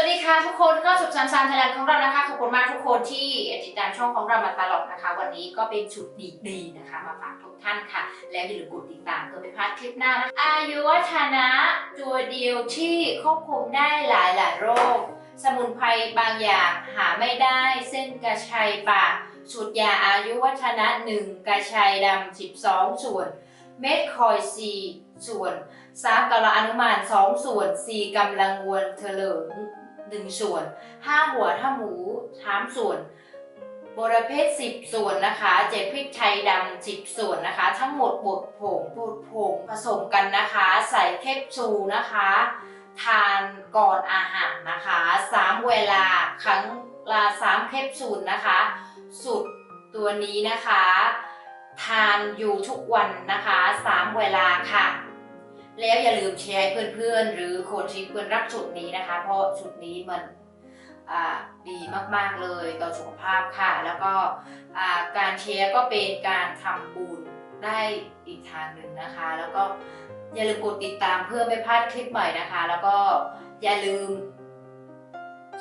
วัสดีค่ะทุกคนก็สุขสันต์ซานไทยแลนด์ของเรานะคะขอบคุณมากทุกคนที่ติดตามช่องของเรามาตลอดนะคะ วันนี้ก็เป็นชุดดีๆนะคะ มาฝากทุกท่านค่ะ แล้วอย่าลืมกดติดตามเพื่อไม่พลาดคลิปหน้านะคะอายุวัฒนะตัวเดียวที่ควบคุมได้หลายหลายโรค สมุนไพรบางอย่างหาไม่ได้เส้นกระชัยป่าสูตรยาอายุวัฒนะหนึ่งกระชัยดำ12 ส่วน เม็ดคอยซีส่วนสามกะละอนุมานสองส่วนสีกำลังวนเถลิง หนึ่งส่วนห้าหัวถ้าหมูสามส่วนบรเพศสิบส่วนนะคะเจ็ดพริกไทยดำสิบส่วนนะคะ ทั้งหมดบดผงบดผงผสมกันนะคะ ใส่แคปซูลนะคะ ทานก่อนอาหารนะคะสามเวลาครั้งละสามแคปซูลนะคะ สุดตัวนี้นะคะ ทานอยู่ทุกวันนะคะสามเวลาค่ะ แล้วอย่าลืมแชร์ให้เพื่อนๆ หรือโคนที่เพื่อนรักชุดนี้นะคะ เพราะชุดนี้มันดีมากๆเลยต่อสุขภาพค่ะ แล้วก็การแชร์ก็เป็นการทำบุญได้อีกทางหนึ่งนะคะ แล้วก็อย่าลืมกดติดตามเพื่อไม่พลาดคลิปใหม่นะคะ แล้วก็อย่าลืม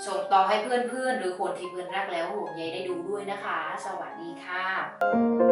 ส่งต่อให้เพื่อนๆ หรือคนที่เพื่อนรักแล้วห่วงใยได้ดูด้วยนะคะ สวัสดีค่ะ